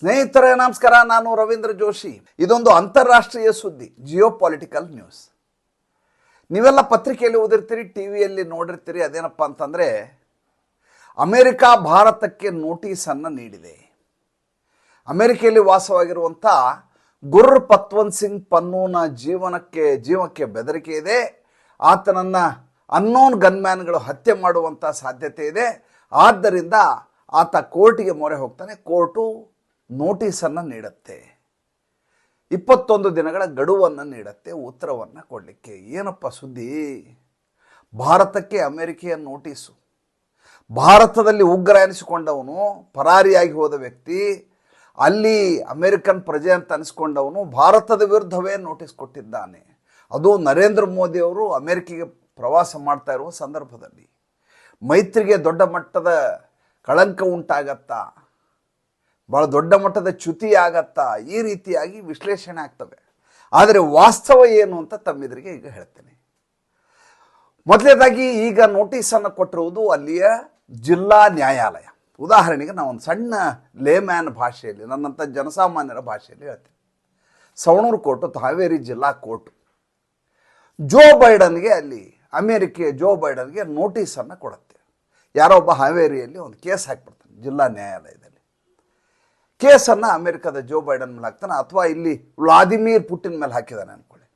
ಸ್ನೇಹಿತರೇ, ನಮಸ್ಕಾರ. ನಾನು ರವೀಂದ್ರ ಜೋಶಿ. ಇದೊಂದು ಅಂತಾರಾಷ್ಟ್ರೀಯ ಸುದ್ದಿ ಜಿಯೋ ಪಾಲಿಟಿಕಲ್ ನ್ಯೂಸ್ ನೀವೆಲ್ಲ ಪತ್ರಿಕೆಯಲ್ಲಿ ಓದಿರ್ತೀರಿ ಟಿ ವಿಯಲ್ಲಿ ನೋಡಿರ್ತೀರಿ. ಅದೇನಪ್ಪ ಅಂತಂದರೆ, ಅಮೇರಿಕಾ ಭಾರತಕ್ಕೆ ನೋಟಿಸನ್ನು ನೀಡಿದೆ. ಅಮೆರಿಕೆಯಲ್ಲಿ ವಾಸವಾಗಿರುವಂಥ ಗುರ್ ಪತ್ವಂತ್ ಸಿಂಗ್ ಪನ್ನೂನ ಜೀವನಕ್ಕೆ, ಜೀವಕ್ಕೆ ಬೆದರಿಕೆ ಇದೆ. ಆತನನ್ನು ಅನ್ನೋನ್ ಗನ್ಮ್ಯಾನ್ಗಳು ಹತ್ಯೆ ಮಾಡುವಂಥ ಸಾಧ್ಯತೆ ಇದೆ. ಆದ್ದರಿಂದ ಆತ ಕೋರ್ಟಿಗೆ ಮೊರೆ ಹೋಗ್ತಾನೆ. ಕೋರ್ಟು ನೋಟಿಸನ್ನು ನೀಡುತ್ತೆ. ಇಪ್ಪತ್ತೊಂದು ದಿನಗಳ ಗಡುವನ್ನು ನೀಡುತ್ತೆ, ಉತ್ತರವನ್ನು ಕೊಡಲಿಕ್ಕೆ. ಏನಪ್ಪ ಸುದ್ದಿ? ಭಾರತಕ್ಕೆ ಅಮೆರಿಕೆಯ ನೋಟಿಸು. ಭಾರತದಲ್ಲಿ ಉಗ್ರ ಎನಿಸಿಕೊಂಡವನು, ಪರಾರಿಯಾಗಿ ಹೋದ ವ್ಯಕ್ತಿ, ಅಲ್ಲಿ ಅಮೆರಿಕನ್ ಪ್ರಜೆ ಅಂತ ಅನಿಸ್ಕೊಂಡವನು, ಭಾರತದ ವಿರುದ್ಧವೇ ನೋಟಿಸ್ ಕೊಟ್ಟಿದ್ದಾನೆ. ಅದು ನರೇಂದ್ರ ಮೋದಿಯವರು ಅಮೆರಿಕೆಗೆ ಪ್ರವಾಸ ಮಾಡ್ತಾ ಇರುವ ಸಂದರ್ಭದಲ್ಲಿ. ಮೈತ್ರಿಗೆ ದೊಡ್ಡ ಮಟ್ಟದ ಕಳಂಕ ಉಂಟಾಗತ್ತಾ? ಭಾಳ ದೊಡ್ಡ ಮಟ್ಟದ ಚ್ಯುತಿ ಆಗತ್ತಾ ಈ ರೀತಿಯಾಗಿ ವಿಶ್ಲೇಷಣೆ ಆಗ್ತವೆ. ಆದರೆ ವಾಸ್ತವ ಏನು ಅಂತ ತಮ್ಮೆದುರಿಗೆ ಈಗ ಹೇಳ್ತೇನೆ. ಮೊದಲನೇದಾಗಿ ಈಗ ನೋಟಿಸನ್ನು ಕೊಟ್ಟಿರುವುದು ಅಲ್ಲಿಯ ಜಿಲ್ಲಾ ನ್ಯಾಯಾಲಯ. ಉದಾಹರಣೆಗೆ ನಾವು ಒಂದು ಸಣ್ಣ ಲೇಮ್ಯಾನ್ ಭಾಷೆಯಲ್ಲಿ ನನ್ನಂಥ ಜನಸಾಮಾನ್ಯರ ಭಾಷೆಯಲ್ಲಿ ಹೇಳ್ತೀನಿ. ಸವಣೂರು ಕೋರ್ಟು ಹಾವೇರಿ ಜಿಲ್ಲಾ ಕೋರ್ಟು. ಜೋ ಬೈಡನ್ಗೆ ಅಲ್ಲಿ, ಅಮೇರಿಕೆಯ ಜೋ ಬೈಡನ್ಗೆ ನೋಟಿಸನ್ನು ಕೊಡುತ್ತೆ. ಯಾರೋ ಒಬ್ಬ ಹಾವೇರಿಯಲ್ಲಿ ಒಂದು ಕೇಸ್ ಹಾಕಿಬಿಡ್ತಾನೆ, ಜಿಲ್ಲಾ ನ್ಯಾಯಾಲಯದಲ್ಲಿ. ಕೇಸನ್ನು ಅಮೆರಿಕದ ಜೋ ಬೈಡನ್ ಮೇಲೆ ಹಾಕ್ತಾನೆ, ಅಥವಾ ಇಲ್ಲಿ ವ್ಲಾದಿಮಿರ್ ಪುಟಿನ್ ಮೇಲೆ ಹಾಕಿದ್ದಾನೆ ಅನ್ಕೊಳ್ಳಿ.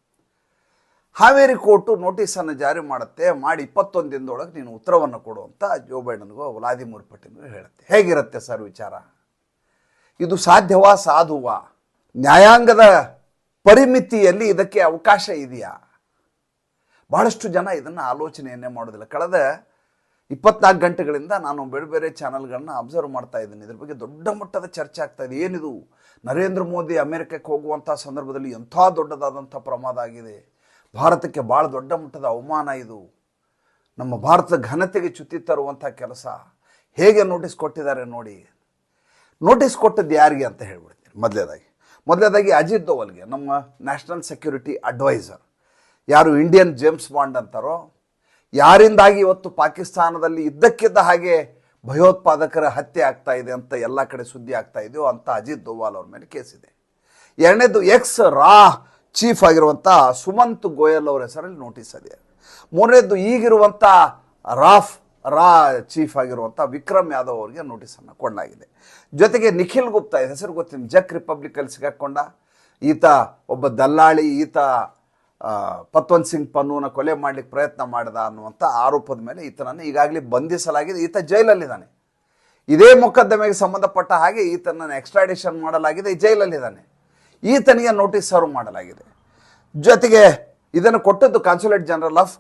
ಹಾವೇರಿ ಕೋರ್ಟು ನೋಟಿಸನ್ನು ಜಾರಿ ಮಾಡುತ್ತೆ, ಮಾಡಿ ಇಪ್ಪತ್ತೊಂದು ದಿನದೊಳಗೆ ನೀನು ಉತ್ತರವನ್ನು ಕೊಡು ಅಂತ ಜೋ ಬೈಡನ್ಗೂ ವ್ಲಾದಿಮಿರ್ ಪುಟಿನ್ಗೂ ಹೇಳುತ್ತೆ. ಹೇಗಿರುತ್ತೆ ಸರ್ ವಿಚಾರ? ಇದು ಸಾಧ್ಯವಾ ಸಾಧುವಾ? ನ್ಯಾಯಾಂಗದ ಪರಿಮಿತಿಯಲ್ಲಿ ಇದಕ್ಕೆ ಅವಕಾಶ ಇದೆಯಾ? ಬಹಳಷ್ಟು ಜನ ಇದನ್ನು ಆಲೋಚನೆಯನ್ನೇ ಮಾಡೋದಿಲ್ಲ. ಕಳೆದ ಇಪ್ಪತ್ನಾಲ್ಕು ಗಂಟೆಗಳಿಂದ ನಾನು ಬೇರೆ ಬೇರೆ ಚಾನಲ್ಗಳನ್ನ ಅಬ್ಸರ್ವ್ ಮಾಡ್ತಾ ಇದ್ದೀನಿ. ಇದ್ರ ಬಗ್ಗೆ ದೊಡ್ಡ ಮಟ್ಟದ ಚರ್ಚೆ ಆಗ್ತಾ ಇದೆ. ಏನಿದು? ನರೇಂದ್ರ ಮೋದಿ ಅಮೆರಿಕಕ್ಕೆ ಹೋಗುವಂಥ ಸಂದರ್ಭದಲ್ಲಿ ಎಂಥ ದೊಡ್ಡದಾದಂಥ ಪ್ರಮಾದ ಆಗಿದೆ? ಭಾರತಕ್ಕೆ ಭಾಳ ದೊಡ್ಡ ಮಟ್ಟದ ಅವಮಾನ ಇದು. ನಮ್ಮ ಭಾರತದ ಘನತೆಗೆ ಚ್ಯುತಿ ತರುವಂಥ ಕೆಲಸ. ಹೇಗೆ ನೋಟಿಸ್ ಕೊಟ್ಟಿದ್ದಾರೆ ನೋಡಿ. ನೋಟಿಸ್ ಕೊಟ್ಟದ್ದು ಯಾರಿಗೆ ಅಂತ ಹೇಳ್ಬಿಡ್ತೀನಿ. ಮೊದಲೇದಾಗಿ ಮೊದಲೇದಾಗಿ ಅಜಿತ್ ದೋವಲ್ಗೆ, ನಮ್ಮ ನ್ಯಾಷನಲ್ ಸೆಕ್ಯೂರಿಟಿ ಅಡ್ವೈಸರ್ ಯಾರು ಇಂಡಿಯನ್ ಜೇಮ್ಸ್ ಬಾಂಡ್ ಅಂತಾರೋ ಯಾರಿಂದಾಗಿ ಇವತ್ತು ಪಾಕಿಸ್ತಾನದಲ್ಲಿ ಇದ್ದಕ್ಕಿದ್ದ ಹಾಗೆ ಭಯೋತ್ಪಾದಕರ ಹತ್ಯೆ ಆಗ್ತಾ ಇದೆ ಅಂತ ಎಲ್ಲ ಕಡೆ ಸುದ್ದಿ ಆಗ್ತಾ ಇದೆಯೋ ಅಂತ ಅಜಿತ್ ದೋವಾಲ್ ಅವ್ರ ಮೇಲೆ ಕೇಸಿದೆ ಎರಡನೇದು ಎಕ್ಸ್ ರಾ ಚೀಫ್ ಆಗಿರುವಂಥ ಸುಮಂತ್ ಗೋಯಲ್ ಅವರ ಹೆಸರಲ್ಲಿ ನೋಟಿಸ್ ಇದೆ. ಮೂರನೇದು ಈಗಿರುವಂಥ ರಾಫ್, ರಾ ಚೀಫ್ ಆಗಿರುವಂಥ ವಿಕ್ರಮ್ ಯಾದವ್ ಅವರಿಗೆ ನೋಟಿಸನ್ನು ಕೊಡಲಾಗಿದೆ. ಜೊತೆಗೆ ನಿಖಿಲ್ ಗುಪ್ತಾ, ಹೆಸರು ಗೊತ್ತಿನ ಜಕ್ ರಿಪಬ್ಲಿಕಲ್ಲಿ ಸಿಗಾಕ್ಕೊಂಡ ಈತ ಒಬ್ಬ ದಲ್ಲಾಳಿ, ಈತ ಪತ್ವಂತ್ ಸಿಂಗ್ ಪನ್ನೂನ ಕೊಲೆ ಮಾಡಲಿಕ್ಕೆ ಪ್ರಯತ್ನ ಮಾಡಿದ ಅನ್ನುವಂಥ ಆರೋಪದ ಮೇಲೆ ಈತನನ್ನು ಈಗಾಗಲೇ ಬಂಧಿಸಲಾಗಿದೆ. ಈತ ಜೈಲಲ್ಲಿದ್ದಾನೆ. ಇದೇ ಮೊಕದ್ದಮೆಗೆ ಸಂಬಂಧಪಟ್ಟ ಹಾಗೆ ಈತನನ್ನು ಎಕ್ಸ್ಟ್ರಾಡಿಷನ್ ಮಾಡಲಾಗಿದೆ. ಜೈಲಲ್ಲಿದ್ದಾನೆ. ಈತನಿಗೆ ನೋಟಿಸ್ ಸರ್ವ್ ಮಾಡಲಾಗಿದೆ. ಜೊತೆಗೆ ಇದನ್ನು ಕೊಟ್ಟದ್ದು ಕಾನ್ಸುಲೇಟ್ ಜನರಲ್ ಆಫ್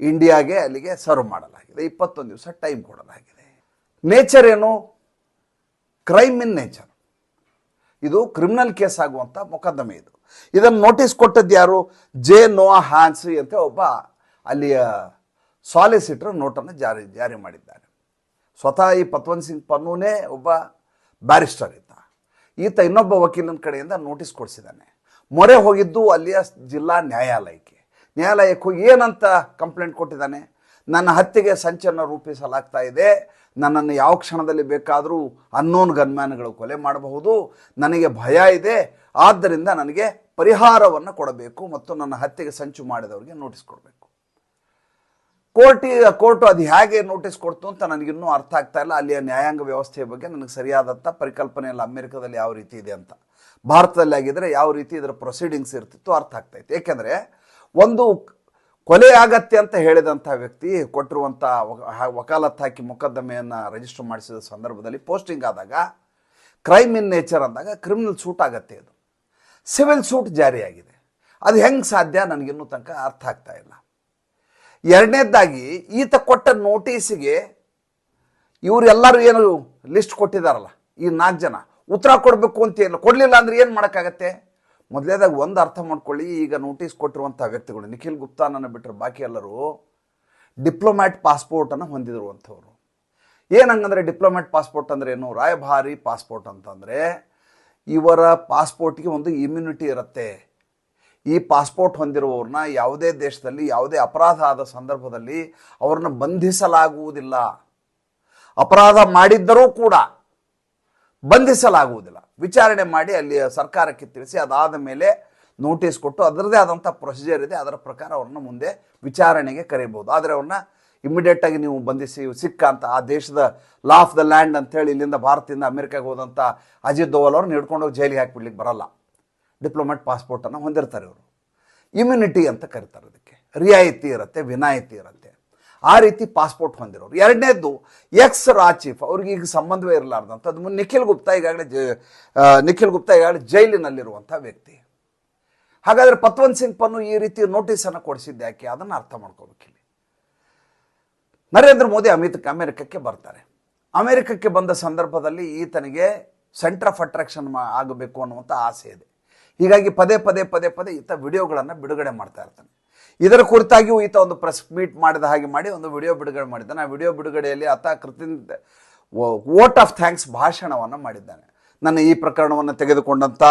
ಇಂಡಿಯಾಗೆ ಅಲ್ಲಿಗೆ ಸರ್ವ್ ಮಾಡಲಾಗಿದೆ. ಇಪ್ಪತ್ತೊಂದು ದಿವಸ ಟೈಮ್ ಕೊಡಲಾಗಿದೆ. ನೇಚರ್ ಏನು? ಕ್ರೈಮ್ ಇನ್ ನೇಚರ್ ಇದು ಕ್ರಿಮಿನಲ್ ಕೇಸ್ ಆಗುವಂಥ ಮೊಕದ್ದಮೆ ಇದು. ಇದನ್ನು ನೋಟಿಸ್ ಕೊಟ್ಟದ್ದು ಯಾರು? ಜೆ ನೋವಾ ಹ್ಯಾನ್ಸಿ ಅಂತ ಒಬ್ಬ ಅಲ್ಲಿಯ ಸಾಲಿಸಿಟರ್ ನೋಟನ್ನು ಜಾರಿ ಜಾರಿ ಮಾಡಿದ್ದಾರೆ. ಸ್ವತಃ ಈ ಪತ್ವಂತ್ ಸಿಂಗ್ ಪನ್ನೂನೇ ಒಬ್ಬ ಬ್ಯಾರಿಸ್ಟರ್ ಇದ್ದ. ಈತ ಇನ್ನೊಬ್ಬ ವಕೀಲನ ಕಡೆಯಿಂದ ನೋಟಿಸ್ ಕೊಡಿಸಿದ್ದಾನೆ. ಮೊರೆ ಹೋಗಿದ್ದು ಅಲ್ಲಿಯ ಜಿಲ್ಲಾ ನ್ಯಾಯಾಲಯಕ್ಕೆ. ನ್ಯಾಯಾಲಯಕ್ಕೆ ಏನಂತ ಕಂಪ್ಲೇಂಟ್ ಕೊಟ್ಟಿದ್ದಾನೆ? ನನ್ನ ಹತ್ಯೆಗೆ ಸಂಚನ್ನು ರೂಪಿಸಲಾಗ್ತಾ ಇದೆ. ನನ್ನನ್ನು ಯಾವ ಕ್ಷಣದಲ್ಲಿ ಬೇಕಾದರೂ ಅನ್ನೋನ್ ಗನ್ಮ್ಯಾನ್ಗಳು ಕೊಲೆ ಮಾಡಬಹುದು. ನನಗೆ ಭಯ ಇದೆ. ಆದ್ದರಿಂದ ನನಗೆ ಪರಿಹಾರವನ್ನು ಕೊಡಬೇಕು ಮತ್ತು ನನ್ನ ಹತ್ಯೆಗೆ ಸಂಚು ಮಾಡಿದವರಿಗೆ ನೋಟಿಸ್ ಕೊಡಬೇಕು. ಕೋರ್ಟಿ, ಕೋರ್ಟು ಅದು ಹೇಗೆ ನೋಟಿಸ್ ಕೊಡ್ತು ಅಂತ ನನಗಿನ್ನೂ ಅರ್ಥ ಆಗ್ತಾ ಇಲ್ಲ. ಅಲ್ಲಿಯ ನ್ಯಾಯಾಂಗ ವ್ಯವಸ್ಥೆಯ ಬಗ್ಗೆ ನನಗೆ ಸರಿಯಾದಂಥ ಪರಿಕಲ್ಪನೆ ಇಲ್ಲ. ಅಮೆರಿಕದಲ್ಲಿ ಯಾವ ರೀತಿ ಇದೆ ಅಂತ. ಭಾರತದಲ್ಲಿ ಆಗಿದ್ದರೆ ಯಾವ ರೀತಿ ಇದರ ಪ್ರೊಸೀಡಿಂಗ್ಸ್ ಇರ್ತಿತ್ತು ಅರ್ಥ ಆಗ್ತಾ ಇತ್ತು. ಏಕೆಂದರೆ ಒಂದು ಕೊಲೆ ಆಗತ್ತೆ ಅಂತ ಹೇಳಿದಂಥ ವ್ಯಕ್ತಿ ಕೊಟ್ಟಿರುವಂಥ ವಕ- ವಕಾಲತ್ ಹಾಕಿ ಮೊಕದ್ದಮೆಯನ್ನು ರಿಜಿಸ್ಟರ್ ಮಾಡಿಸಿದ ಸಂದರ್ಭದಲ್ಲಿ ಪೋಸ್ಟಿಂಗ್ ಆದಾಗ ಕ್ರೈಮ್ ಇನ್ ನೇಚರ್ ಅಂದಾಗ ಕ್ರಿಮಿನಲ್ ಸೂಟ್ ಆಗತ್ತೆ ಅದು. ಸಿವಿಲ್ ಸೂಟ್ ಜಾರಿಯಾಗಿದೆ. ಅದು ಹೆಂಗೆ ಸಾಧ್ಯ ನನಗಿನ್ನೂ ತನಕ ಅರ್ಥ ಆಗ್ತಾ ಇಲ್ಲ. ಎರಡನೇದಾಗಿ, ಈತ ಕೊಟ್ಟ ನೋಟಿಸಿಗೆ ಇವರೆಲ್ಲರೂ ಏನು ಲಿಸ್ಟ್ ಕೊಟ್ಟಿದ್ದಾರಲ್ಲ, ಈ ನಾಲ್ಕು ಜನ, ಉತ್ತರ ಕೊಡಬೇಕು ಅಂತ ಏನು, ಕೊಡಲಿಲ್ಲ ಅಂದ್ರೆ ಏನು ಮಾಡೋಕ್ಕಾಗತ್ತೆ? ಮೊದಲೇದಾಗಿ ಒಂದು ಅರ್ಥ ಮಾಡ್ಕೊಳ್ಳಿ, ಈಗ ನೋಟಿಸ್ ಕೊಟ್ಟಿರುವಂಥ ವ್ಯಕ್ತಿಗಳು, ನಿಖಿಲ್ ಗುಪ್ತಾನನ್ನು ಬಿಟ್ಟರೆ ಬಾಕಿ ಎಲ್ಲರೂ ಡಿಪ್ಲೊಮ್ಯಾಟ್ ಪಾಸ್ಪೋರ್ಟನ್ನು ಹೊಂದಿರುವಂಥವ್ರು ಏನಂಗಂದರೆ ಡಿಪ್ಲೊಮ್ಯಾಟ್ ಪಾಸ್ಪೋರ್ಟ್ ಅಂದರೆ ಏನು? ರಾಯಭಾರಿ ಪಾಸ್ಪೋರ್ಟ್ ಅಂತಂದರೆ ಇವರ ಪಾಸ್ಪೋರ್ಟ್ಗೆ ಒಂದು ಇಮ್ಯುನಿಟಿ ಇರುತ್ತೆ. ಈ ಪಾಸ್ಪೋರ್ಟ್ ಹೊಂದಿರುವವ್ರನ್ನ ಯಾವುದೇ ದೇಶದಲ್ಲಿ, ಯಾವುದೇ ಅಪರಾಧ ಆದ ಸಂದರ್ಭದಲ್ಲಿ ಅವ್ರನ್ನ ಬಂಧಿಸಲಾಗುವುದಿಲ್ಲ. ಅಪರಾಧ ಮಾಡಿದ್ದರೂ ಕೂಡ ಬಂಧಿಸಲಾಗುವುದಿಲ್ಲ. ವಿಚಾರಣೆ ಮಾಡಿ ಅಲ್ಲಿ ಸರ್ಕಾರಕ್ಕೆ ತಿಳಿಸಿ ಅದಾದ ಮೇಲೆ ನೋಟಿಸ್ ಕೊಟ್ಟು ಅದರದೇ ಆದಂಥ ಪ್ರೊಸೀಜರ್ ಇದೆ, ಅದರ ಪ್ರಕಾರ ಅವ್ರನ್ನ ಮುಂದೆ ವಿಚಾರಣೆಗೆ ಕರೀಬೋದು ಆದರೆ ಅವ್ರನ್ನ ಇಮಿಡಿಯೇಟ್ ಆಗಿ ನೀವು ಬಂಧಿಸಿ ಸಿಕ್ಕ ಅಂತ ಆ ದೇಶದ ಲಾ ಆಫ್ ದ ಲ್ಯಾಂಡ್ ಅಂತೇಳಿ ಇಲ್ಲಿಂದ ಭಾರತದಿಂದ ಅಮೆರಿಕಾಗೆ ಹೋದಂಥ ಅಜಿತ್ ದೋವಲ್ ಅವ್ರನ್ನ ಹಿಡ್ಕೊಂಡು ಹೋಗಿ ಜೈಲಿಗೆ ಹಾಕಿಬಿಡ್ಲಿಕ್ಕೆ ಬರಲ್ಲ. ಡಿಪ್ಲೊಮ್ಯಾಟ್ ಪಾಸ್ಪೋರ್ಟನ್ನು ಹೊಂದಿರ್ತಾರೆ ಇವರು. ಇಮ್ಯುನಿಟಿ ಅಂತ ಕರೀತಾರೆ ಅದಕ್ಕೆ. ರಿಯಾಯಿತಿ ಇರುತ್ತೆ, ವಿನಾಯಿತಿ ಇರುತ್ತೆ. ಆ ರೀತಿ ಪಾಸ್ಪೋರ್ಟ್ ಹೊಂದಿರೋರು. ಎರಡನೇದ್ದು ಎಕ್ಸ್ ರಾಚೀಫ್ ಅವ್ರಿಗೆ ಈಗ ಸಂಬಂಧವೇ ಇರಲಾರ್ದಂಥದ್ದು ಮುನ್ ನಿಖಿಲ್ ಗುಪ್ತಾ ಈಗಾಗಲೇ ಜ ನಿಖಿಲ್ ಗುಪ್ತಾ ಈಗಾಗಲೇ ಜೈಲಿನಲ್ಲಿರುವಂಥ ವ್ಯಕ್ತಿ. ಹಾಗಾದರೆ ಪತ್ವಂತ್ ಸಿಂಗ್ ಪನ್ನು ಈ ರೀತಿ ನೋಟಿಸನ್ನು ಕೊಡಿಸಿದ್ದು ಯಾಕೆ? ಅದನ್ನು ಅರ್ಥ ಮಾಡ್ಕೋಬೇಕು ಇಲ್ಲಿ. ನರೇಂದ್ರ ಮೋದಿ ಅಮಿತ್ ಅಮೆರಿಕಕ್ಕೆ ಬರ್ತಾರೆ. ಅಮೆರಿಕಕ್ಕೆ ಬಂದ ಸಂದರ್ಭದಲ್ಲಿ ಈತನಿಗೆ ಸೆಂಟರ್ ಆಫ್ ಅಟ್ರಾಕ್ಷನ್ ಆಗಬೇಕು ಅನ್ನುವಂಥ ಆಸೆ ಇದೆ. ಹೀಗಾಗಿ ಪದೇ ಪದೇ ಪದೇ ಪದೇ ಈತ ವಿಡಿಯೋಗಳನ್ನು ಬಿಡುಗಡೆ ಮಾಡ್ತಾ ಇರ್ತಾನೆ. ಇದರ ಕುರಿತಾಗಿಯೂ ಈತ ಒಂದು ಪ್ರೆಸ್ ಮೀಟ್ ಮಾಡಿದ ಹಾಗೆ ಮಾಡಿ ಒಂದು ವಿಡಿಯೋ ಬಿಡುಗಡೆ ಮಾಡಿದ್ದಾನೆ. ಆ ವಿಡಿಯೋ ಬಿಡುಗಡೆಯಲ್ಲಿ ಆತ ಕೃತಿಂದ ವೋಟ್ ಆಫ್ ಥ್ಯಾಂಕ್ಸ್ ಭಾಷಣವನ್ನು ಮಾಡಿದ್ದಾನೆ. ನನ್ನ ಈ ಪ್ರಕರಣವನ್ನು ತೆಗೆದುಕೊಂಡಂಥ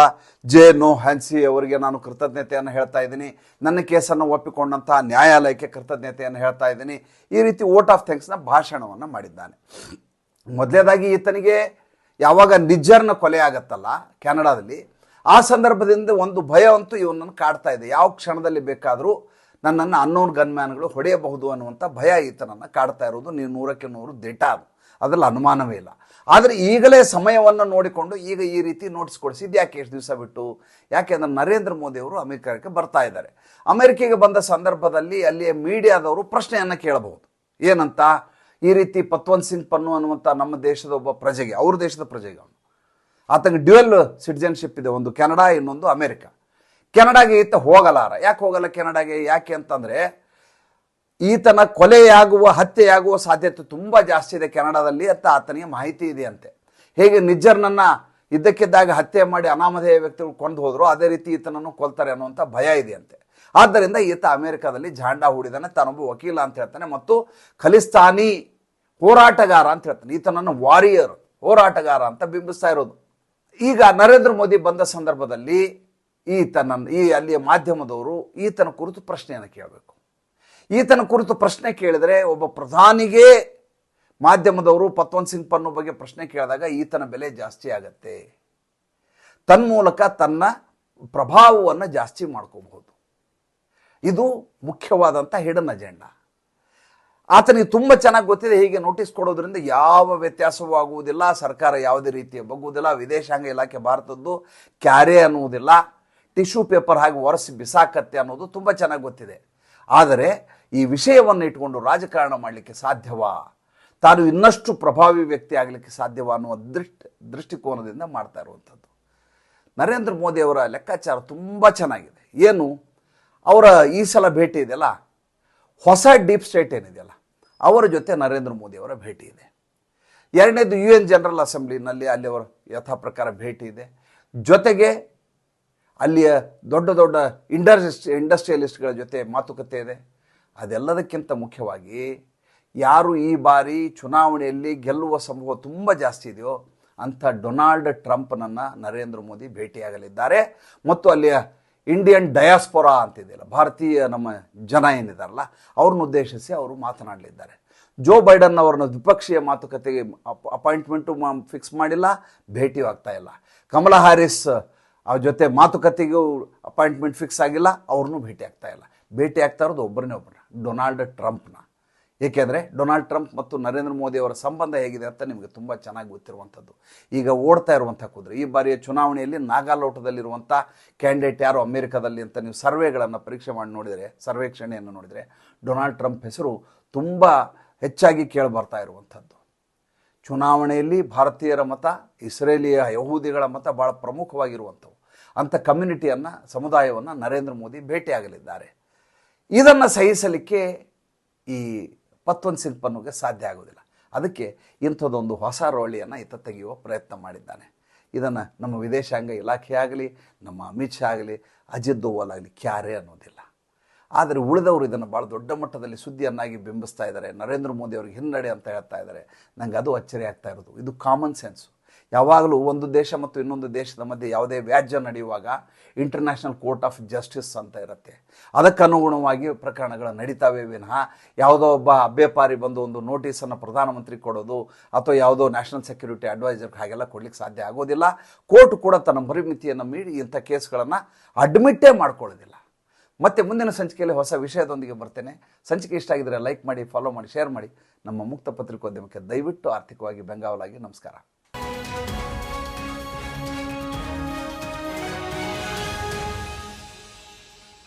ಜೆ ನೋ ಹ್ಯಾನ್ಸಿ ಅವರಿಗೆ ನಾನು ಕೃತಜ್ಞತೆಯನ್ನು ಹೇಳ್ತಾ ಇದ್ದೀನಿ. ನನ್ನ ಕೇಸನ್ನು ಒಪ್ಪಿಕೊಂಡಂಥ ನ್ಯಾಯಾಲಯಕ್ಕೆ ಕೃತಜ್ಞತೆಯನ್ನು ಹೇಳ್ತಾ ಇದ್ದೀನಿ. ಈ ರೀತಿ ವೋಟ್ ಆಫ್ ಥ್ಯಾಂಕ್ಸ್ನ ಭಾಷಣವನ್ನು ಮಾಡಿದ್ದಾನೆ. ಮೊದಲನೇದಾಗಿ ಈತನಿಗೆ ಯಾವಾಗ ನಿಜ್ಜರ್ನ ಕೊಲೆ ಆಗತ್ತಲ್ಲ ಕೆನಡಾದಲ್ಲಿ, ಆ ಸಂದರ್ಭದಿಂದ ಒಂದು ಭಯ ಅಂತೂ ಇವನನ್ನು ಕಾಡ್ತಾ ಇದೆ. ಯಾವ ಕ್ಷಣದಲ್ಲಿ ಬೇಕಾದರೂ ನನ್ನನ್ನು ಅನ್ನೋನ್ ಗನ್ಮ್ಯಾನ್ಗಳು ಹೊಡೆಯಬಹುದು ಅನ್ನುವಂಥ ಭಯ ಈತನನ್ನು ಕಾಡ್ತಾ ಇರೋದು. ನೀವು ನೂರಕ್ಕೆ ನೂರು ದಿಟ ಅದು. ಅದರಲ್ಲಿ ಅನುಮಾನವೇ ಇಲ್ಲ. ಆದರೆ ಈಗಲೇ ಸಮಯವನ್ನು ನೋಡಿಕೊಂಡು ಈಗ ಈ ರೀತಿ ನೋಟಿಸ್ ಕೊಡಿಸಿದ್ದು ಯಾಕೆ ಎಷ್ಟು ದಿವಸ ಬಿಟ್ಟು? ಯಾಕೆಂದ್ರೆ ನರೇಂದ್ರ ಮೋದಿಯವರು ಅಮೆರಿಕಕ್ಕೆ ಬರ್ತಾ ಇದ್ದಾರೆ. ಅಮೆರಿಕೆಗೆ ಬಂದ ಸಂದರ್ಭದಲ್ಲಿ ಅಲ್ಲಿಯ ಮೀಡಿಯಾದವರು ಪ್ರಶ್ನೆಯನ್ನು ಕೇಳಬಹುದು. ಏನಂತ? ಈ ರೀತಿ ಪತ್ವಂತ್ ಸಿಂಗ್ ಪನ್ನು ಅನ್ನುವಂಥ ನಮ್ಮ ದೇಶದ ಒಬ್ಬ ಪ್ರಜೆಗೆ, ಅವ್ರ ದೇಶದ ಪ್ರಜೆಗೆ ಅವನು. ಆತನಿಗೆ ಡ್ಯುಯಲ್ ಸಿಟಿಜನ್ಶಿಪ್ ಇದೆ, ಒಂದು ಕೆನಡಾ ಇನ್ನೊಂದು ಅಮೆರಿಕ. ಕೆನಡಾಗೆ ಈತ ಹೋಗಲಾರ. ಯಾಕೆ ಹೋಗಲ್ಲ ಕೆನಡಾಗೆ? ಯಾಕೆ ಅಂತಂದರೆ ಈತನ ಕೊಲೆಯಾಗುವ, ಹತ್ಯೆಯಾಗುವ ಸಾಧ್ಯತೆ ತುಂಬ ಜಾಸ್ತಿ ಇದೆ ಕೆನಡಾದಲ್ಲಿ ಅಂತ ಆತನಿಗೆ ಮಾಹಿತಿ ಇದೆಯಂತೆ ಹೇಗೆ ನಿಜ್ಜರ್ನನ್ನು ಇದ್ದಕ್ಕಿದ್ದಾಗ ಹತ್ಯೆ ಮಾಡಿ ಅನಾಮಧೇಯ ವ್ಯಕ್ತಿಗಳು ಕೊಂಡು ಹೋದ್ರು, ಅದೇ ರೀತಿ ಈತನನ್ನು ಕೊಲ್ತಾರೆ ಅನ್ನುವಂಥ ಭಯ ಇದೆಯಂತೆ ಆದ್ದರಿಂದ ಈತ ಅಮೆರಿಕದಲ್ಲಿ ಜಾಂಡ ಹೂಡಿದಾನೆ, ತಾನೊಬ್ಬ ವಕೀಲ ಅಂತ ಹೇಳ್ತಾನೆ ಮತ್ತು ಖಲಿಸ್ತಾನಿ ಹೋರಾಟಗಾರ ಅಂತ ಹೇಳ್ತಾನೆ. ಈತನನ್ನು ವಾರಿಯರ್, ಹೋರಾಟಗಾರ ಅಂತ ಬಿಂಬಿಸ್ತಾ ಇರೋದು. ಈಗ ನರೇಂದ್ರ ಮೋದಿ ಬಂದ ಸಂದರ್ಭದಲ್ಲಿ ಈತನ ಈ ಅಲ್ಲಿಯ ಮಾಧ್ಯಮದವರು ಈತನ ಕುರಿತು ಪ್ರಶ್ನೆಯನ್ನು ಕೇಳಬೇಕು. ಈತನ ಕುರಿತು ಪ್ರಶ್ನೆ ಕೇಳಿದರೆ ಒಬ್ಬ ಪ್ರಧಾನಿಗೆ ಮಾಧ್ಯಮದವರು ಪತ್ವಂತ್ ಸಿಂಗ್ ಪನ್ನು ಬಗ್ಗೆ ಪ್ರಶ್ನೆ ಕೇಳಿದಾಗ ಈತನ ಬೆಲೆ ಜಾಸ್ತಿ ಆಗತ್ತೆ. ತನ್ಮೂಲಕ ತನ್ನ ಪ್ರಭಾವವನ್ನು ಜಾಸ್ತಿ ಮಾಡ್ಕೋಬಹುದು. ಇದು ಮುಖ್ಯವಾದಂಥ ಹಿಡನ್ ಅಜೆಂಡಾ. ಆತನಿಗೆ ತುಂಬ ಚೆನ್ನಾಗಿ ಗೊತ್ತಿದೆ ಹೀಗೆ ನೋಟಿಸ್ ಕೊಡೋದ್ರಿಂದ ಯಾವ ವ್ಯತ್ಯಾಸವೂ ಆಗುವುದಿಲ್ಲ, ಸರ್ಕಾರ ಯಾವುದೇ ರೀತಿಯ ಬಗ್ಗುವುದಿಲ್ಲ, ವಿದೇಶಾಂಗ ಇಲಾಖೆ ಭಾರತದ್ದು ಕ್ಯಾರೆ ಅನ್ನುವುದಿಲ್ಲ. ಟಿಶ್ಯೂ ಪೇಪರ್ ಹಾಗೆ ಒರೆಸಿ ಬಿಸಾಕತ್ತೆ ಅನ್ನೋದು ತುಂಬ ಚೆನ್ನಾಗಿ ಗೊತ್ತಿದೆ. ಆದರೆ ಈ ವಿಷಯವನ್ನು ಇಟ್ಕೊಂಡು ರಾಜಕಾರಣ ಮಾಡಲಿಕ್ಕೆ ಸಾಧ್ಯವಾ? ತಾನು ಇನ್ನಷ್ಟು ಪ್ರಭಾವಿ ವ್ಯಕ್ತಿ ಆಗಲಿಕ್ಕೆ ಸಾಧ್ಯವಾ ಅನ್ನುವ ದೃಷ್ಟಿ, ದೃಷ್ಟಿಕೋನದಿಂದ ಮಾಡ್ತಾ ಇರುವಂಥದ್ದು. ನರೇಂದ್ರ ಮೋದಿ ಅವರ ಲೆಕ್ಕಾಚಾರ ತುಂಬ ಚೆನ್ನಾಗಿದೆ. ಏನು? ಅವರ ಈ ಸಲ ಭೇಟಿ ಇದೆಯಲ್ಲ? ಹೊಸ ಡೀಪ್ ಸ್ಟೇಟ್ ಏನಿದೆಯಲ್ಲ? ಅವರ ಜೊತೆ ನರೇಂದ್ರ ಮೋದಿಯವರ ಭೇಟಿ ಇದೆ. ಎರಡನೇದು ಯು ಎನ್ ಜನರಲ್ ಅಸೆಂಬ್ಲಿನಲ್ಲಿ ಅಲ್ಲಿ ಅವರ ಯಥಾ ಪ್ರಕಾರ ಭೇಟಿ ಇದೆ. ಜೊತೆಗೆ ಅಲ್ಲಿಯ ದೊಡ್ಡ ದೊಡ್ಡ ಇಂಡಸ್ ಇಂಡಸ್ಟ್ರಿಯಲಿಸ್ಟ್ಗಳ ಜೊತೆ ಮಾತುಕತೆ ಇದೆ. ಅದೆಲ್ಲದಕ್ಕಿಂತ ಮುಖ್ಯವಾಗಿ ಯಾರು ಈ ಬಾರಿ ಚುನಾವಣೆಯಲ್ಲಿ ಗೆಲ್ಲುವ ಸಂಭವ ತುಂಬ ಜಾಸ್ತಿ ಇದೆಯೋ ಅಂಥ ಡೊನಾಲ್ಡ್ ಟ್ರಂಪ್ನನ್ನು ನರೇಂದ್ರ ಮೋದಿ ಭೇಟಿಯಾಗಲಿದ್ದಾರೆ. ಮತ್ತು ಅಲ್ಲಿಯ ಇಂಡಿಯನ್ ಡಯಾಸ್ಪೊರಾ ಅಂತಿದೆಯಲ್ಲ, ಭಾರತೀಯ ನಮ್ಮ ಜನ ಏನಿದಾರಲ್ಲ, ಅವ್ರನ್ನ ಉದ್ದೇಶಿಸಿ ಅವರು ಮಾತನಾಡಲಿದ್ದಾರೆ. ಜೋ ಬೈಡನ್ ಅವರನ್ನು ದ್ವಿಪಕ್ಷೀಯ ಮಾತುಕತೆಗೆ ಅಪಾಯಿಂಟ್ಮೆಂಟು ಫಿಕ್ಸ್ ಮಾಡಿಲ್ಲ ಭೇಟಿಯೂ ಆಗ್ತಾ ಇಲ್ಲ. ಕಮಲಾ ಹ್ಯಾರಿಸ್ ಅವ್ರ ಜೊತೆ ಮಾತುಕತೆಗೂ ಅಪಾಯಿಂಟ್ಮೆಂಟ್ ಫಿಕ್ಸ್ ಆಗಿಲ್ಲ, ಅವ್ರನ್ನೂ ಭೇಟಿ ಆಗ್ತಾ ಇಲ್ಲ. ಭೇಟಿ ಆಗ್ತಾ ಇರೋದು ಒಬ್ಬರನ್ನೇ ಒಬ್ಬರನ್ನ ಡೊನಾಲ್ಡ್ ಟ್ರಂಪ್ನ. ಏಕೆಂದರೆ ಡೊನಾಲ್ಡ್ ಟ್ರಂಪ್ ಮತ್ತು ನರೇಂದ್ರ ಮೋದಿ ಅವರ ಸಂಬಂಧ ಹೇಗಿದೆ ಅಂತ ನಿಮಗೆ ತುಂಬ ಚೆನ್ನಾಗಿ ಗೊತ್ತಿರುವಂಥದ್ದು. ಈಗ ಓಡ್ತಾ ಇರುವಂಥ ಕುದುರೆ, ಈ ಬಾರಿಯ ಚುನಾವಣೆಯಲ್ಲಿ ನಾಗಾಲೋಟದಲ್ಲಿರುವಂಥ ಕ್ಯಾಂಡಿಡೇಟ್ ಯಾರು ಅಮೆರಿಕದಲ್ಲಿ ಅಂತ ನೀವು ಸರ್ವೆಗಳನ್ನು ಪರೀಕ್ಷೆ ಮಾಡಿ ನೋಡಿದರೆ ಸರ್ವೇಕ್ಷಣೆಯನ್ನು ನೋಡಿದರೆ ಡೊನಾಲ್ಡ್ ಟ್ರಂಪ್ ಹೆಸರು ತುಂಬ ಹೆಚ್ಚಾಗಿ ಕೇಳಿ ಬರ್ತಾ ಇರುವಂಥದ್ದು. ಚುನಾವಣೆಯಲ್ಲಿ ಭಾರತೀಯರ ಮತ, ಇಸ್ರೇಲಿಯ ಯಹೂದಿಗಳ ಮತ ಭಾಳ ಪ್ರಮುಖವಾಗಿರುವಂಥವು. ಅಂಥ ಕಮ್ಯುನಿಟಿಯನ್ನು, ಸಮುದಾಯವನ್ನು ನರೇಂದ್ರ ಮೋದಿ ಭೇಟಿಯಾಗಲಿದ್ದಾರೆ. ಇದನ್ನು ಸಹಿಸಲಿಕ್ಕೆ ಈ ಪತ್ವನ್ ಸಿಂಗ್ ಪನ್ನುಗೆ ಸಾಧ್ಯ ಆಗೋದಿಲ್ಲ ಅದಕ್ಕೆ ಇಂಥದ್ದೊಂದು ಹೊಸ ರೋಳಿಯನ್ನು ಈತ ತೆಗೆಯುವ ಪ್ರಯತ್ನ ಮಾಡಿದ್ದಾನೆ. ಇದನ್ನು ನಮ್ಮ ವಿದೇಶಾಂಗ ಇಲಾಖೆ ಆಗಲಿ, ನಮ್ಮ ಅಮಿತ್ ಶಾ ಆಗಲಿ, ಅಜಿತ್ ದೋವಲ್ ಆಗಲಿ ಕ್ಯಾರೆ ಅನ್ನೋದಿಲ್ಲ. ಆದರೆ ಉಳಿದವರು ಇದನ್ನು ಭಾಳ ದೊಡ್ಡ ಮಟ್ಟದಲ್ಲಿ ಸುದ್ದಿಯನ್ನಾಗಿ ಬಿಂಬಿಸ್ತಾ ಇದ್ದಾರೆ. ನರೇಂದ್ರ ಮೋದಿ ಅವ್ರಿಗೆ ಹಿನ್ನಡೆ ಅಂತ ಹೇಳ್ತಾ ಇದ್ದಾರೆ. ನನಗೆ ಅದು ಅಚ್ಚರಿ ಆಗ್ತಾ ಇರೋದು. ಇದು ಕಾಮನ್ ಸೆನ್ಸು ಯಾವಾಗಲೂ ಒಂದು ದೇಶ ಮತ್ತು ಇನ್ನೊಂದು ದೇಶದ ಮಧ್ಯೆ ಯಾವುದೇ ವ್ಯಾಜ್ಯ ನಡೆಯುವಾಗ ಇಂಟರ್ನ್ಯಾಷನಲ್ ಕೋರ್ಟ್ ಆಫ್ ಜಸ್ಟಿಸ್ ಅಂತ ಇರುತ್ತೆ. ಅದಕ್ಕನುಗುಣವಾಗಿ ಪ್ರಕರಣಗಳು ನಡೀತಾವೆ ವಿನಃ ಯಾವುದೋ ಒಬ್ಬ ಅಭ್ಯಪಾರಿ ಬಂದು ಒಂದು ನೋಟಿಸನ್ನು ಪ್ರಧಾನಮಂತ್ರಿ ಕೊಡೋದು ಅಥವಾ ಯಾವುದೋ ನ್ಯಾಷನಲ್ ಸೆಕ್ಯೂರಿಟಿ ಅಡ್ವೈಸರ್ ಹಾಗೆಲ್ಲ ಕೊಡ್ಲಿಕ್ಕೆ ಸಾಧ್ಯ ಆಗೋದಿಲ್ಲ. ಕೋರ್ಟ್ ಕೂಡ ತನ್ನ ಪರಿಮಿತಿಯನ್ನು ಮೀರಿ ಇಂಥ ಕೇಸ್ಗಳನ್ನು ಅಡ್ಮಿಟ್ಟೇ ಮಾಡ್ಕೊಳ್ಳೋದಿಲ್ಲ. ಮತ್ತೆ ಮುಂದಿನ ಸಂಚಿಕೆಯಲ್ಲಿ ಹೊಸ ವಿಷಯದೊಂದಿಗೆ ಬರ್ತೇನೆ. ಸಂಚಿಕೆ ಇಷ್ಟ ಆಗಿದ್ರೆ ಲೈಕ್ ಮಾಡಿ ಫಾಲೋ ಮಾಡಿ ಶೇರ್ ಮಾಡಿ. ನಮ್ಮ ಮುಕ್ತ ಪತ್ರಿಕೋದ್ಯಮಕ್ಕೆ ದಯವಿಟ್ಟು ಆರ್ಥಿಕವಾಗಿ ಬೆಂಗಾವಲಾಗಿ ನಮಸ್ಕಾರ.